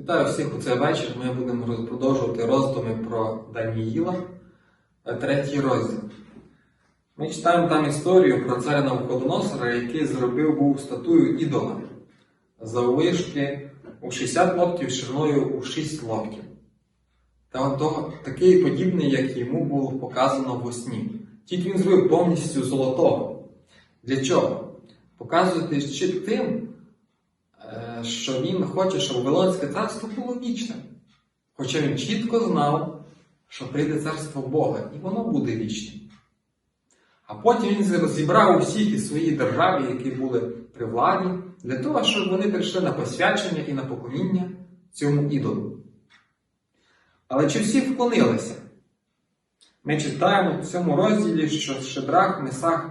Вітаю всіх у цей вечір. Ми будемо продовжувати роздуми про Даніїла, е, третій розділ. Ми читаємо там історію про царя Навуходоносора, який зробив був статую ідола заввишки у 60 локтів, шириною у 6 локтів. Та того- такий подібний, як йому було показано во сні. Тільки він зробив повністю золотого. Для чого? Показувати ще тим, що він хоче, щоб Вавилонське царство було вічним. Хоча він чітко знав, що прийде царство Бога, і воно буде вічним. А потім він зібрав усіх із своїй державі, які були при владі, для того, щоб вони прийшли на посвячення і на поклоніння цьому ідолу. Але чи всі вклонилися? Ми читаємо в цьому розділі, що Шедрах, Месах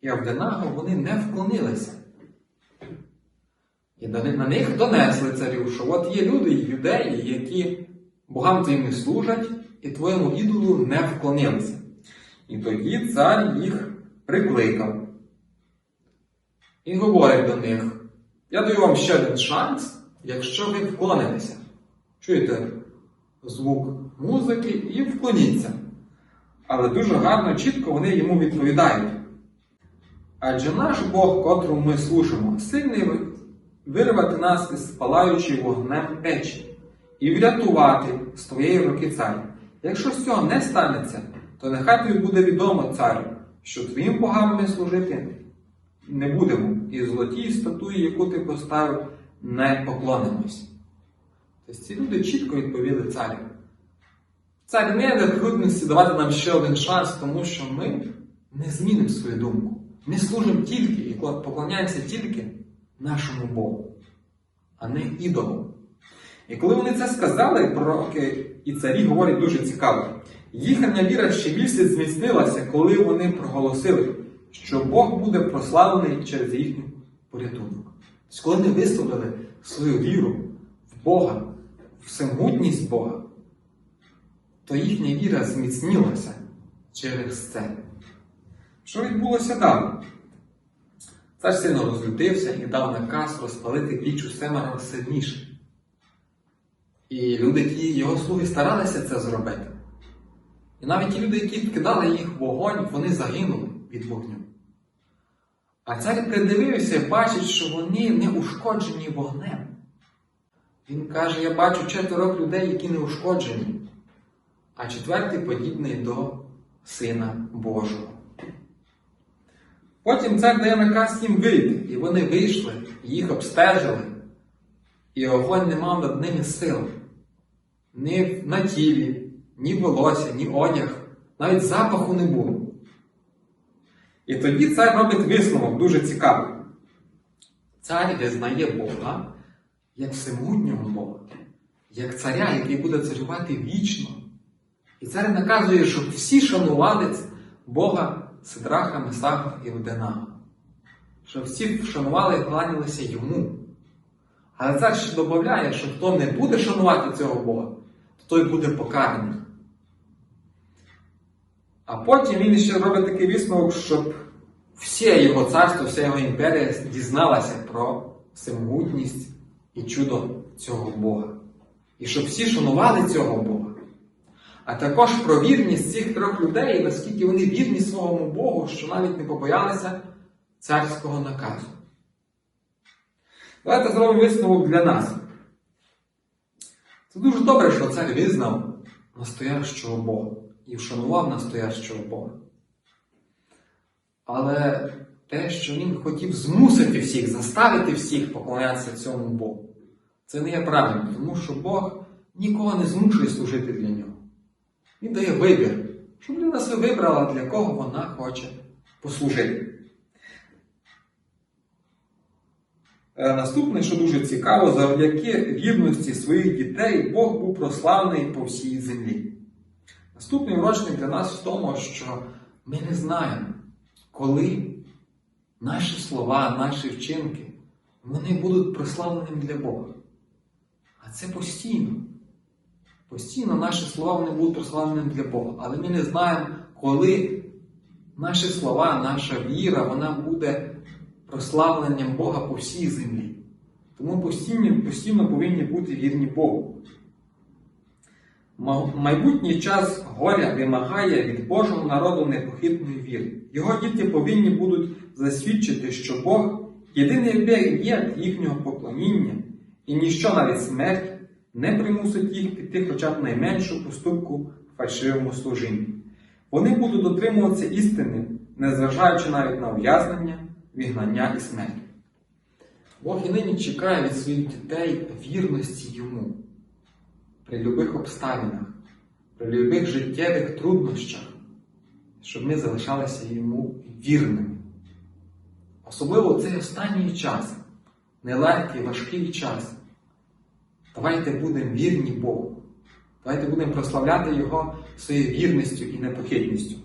і Авденаго вони не вклонилися. І на них донесли царю, що от є люди, юдеї, які богам твоїм не служать, і твоєму ідолу не вклонилися. І тоді цар їх прикликав. І говорить до них: Я даю вам ще один шанс, якщо ви вклонитеся. Чуєте звук музики і вклоніться. Але дуже гарно, чітко вони йому відповідають. Адже наш Бог, котрому ми служимо, сильний вирвати нас із палаючої вогнем печі і врятувати з твоєї руки царю. Якщо з цього не станеться, то нехай тобі буде відомо, царю, що твоїм богам ми служити не будемо, і золотій статуї, яку ти поставив, не поклонимось. Тобто ці люди чітко відповіли царю. Цар не необхідності давати нам ще один шанс, тому що ми не змінимо свою думку. Ми служимо тільки і поклоняємося тільки нашому Богу, а не ідолу. І коли вони це сказали, пророки і царі говорять дуже цікаво. Їхня віра ще більше зміцнилася, коли вони проголосили, що Бог буде прославлений через їхній порятунок. Тобто, коли вони висловили свою віру в Бога, в всемогутність Бога, то їхня віра зміцнилася через це. Що відбулося далі? Цар сильно розлютився і дав наказ розпалити піч у семеро сильніше. І люди, ті його слуги старалися це зробити. І навіть ті люди, які вкидали їх вогонь, вони загинули від вогню. А цар придивився і бачить, що вони не ушкоджені вогнем. Він каже: Я бачу четверо людей, які не ушкоджені, а четвертий подібний до Сина Божого. Потім цар дає наказ їм вийти, і вони вийшли, їх обстежили, і огонь не мав над ними сил. Ні на тілі, ні волосся, ні одяг, навіть запаху не було. І тоді цар робить висновок дуже цікавий. Цар визнає Бога як всемогутнього Бога, як царя, який буде царювати вічно. І цар наказує, щоб всі шанували Бога Сидраха, Месаха і Вденага. Щоб всі вшанували і кланялися йому. Але цар ще додає, що хто не буде шанувати цього Бога, то той буде покараний. А потім він ще робить такий висновок, щоб все його царство, вся його імперія дізналася про всемогутність і чудо цього Бога. І щоб всі шанували цього Бога. А також про вірність цих трьох людей, наскільки вони вірні своєму Богу, що навіть не побоялися царського наказу. Давайте зробимо висновок для нас. Це дуже добре, що цар визнав настоящого Бога і вшанував настоящого Бога. Але те, що він хотів змусити всіх, заставити всіх поклонятися цьому Богу, це не є правильно, тому що Бог нікого не змушує служити для нього. Він дає вибір, щоб людина себе вибрала, для кого вона хоче послужити. Е, Наступне, що дуже цікаво, завдяки вірності своїх дітей Бог був прославлений по всій землі. Наступний урочник для нас в тому, що ми не знаємо, коли наші слова, наші вчинки, вони будуть прославленим для Бога. А це постійно. Постійно наші слова вони будуть прославленим для Бога. Але ми не знаємо, коли наші слова, наша віра, вона буде прославленням Бога по всій землі. Тому постійно, постійно повинні бути вірні Богу. Майбутній час горя вимагає від Божого народу непохитної віри. Його діти повинні будуть засвідчити, що Бог єдиний об'єкт їхнього поклоніння, і ніщо навіть смерть не примусить їх піти хоча б найменшу поступку фальшивому служінні. Вони будуть дотримуватися істини, незважаючи навіть на ув'язнення, вігнання і смерть. Бог і нині чекає від своїх дітей вірності йому при любих обставинах, при любих життєвих труднощах, щоб ми залишалися йому вірними. Особливо цей останній час, нелегкий, важкий час. Давайте будемо вірні Богу. Давайте будемо прославляти Його своєю вірністю і непохитністю.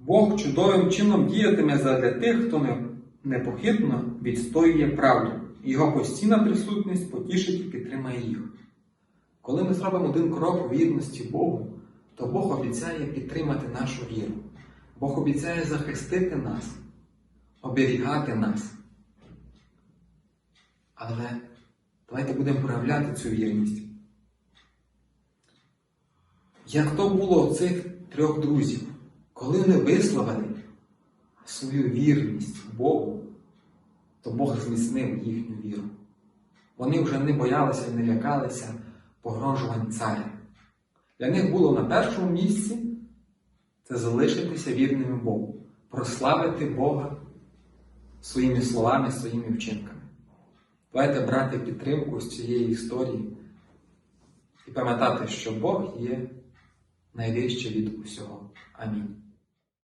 Бог чудовим чином діятиме задля тих, хто непохитно відстоює правду. Його постійна присутність потішить і підтримає їх. Коли ми зробимо один крок вірності Богу, то Бог обіцяє підтримати нашу віру. Бог обіцяє захистити нас, оберігати нас. Але давайте будемо проявляти цю вірність. Як то було у цих трьох друзів, коли вони висловили свою вірність Богу, то Бог зміцнив їхню віру. Вони вже не боялися і не лякалися погрожувань царя. Для них було на першому місці це залишитися вірними Богу, прославити Бога своїми словами, своїми вчинками. Давайте брати підтримку з цієї історії і пам'ятати, що Бог є найвищий від усього. Амінь.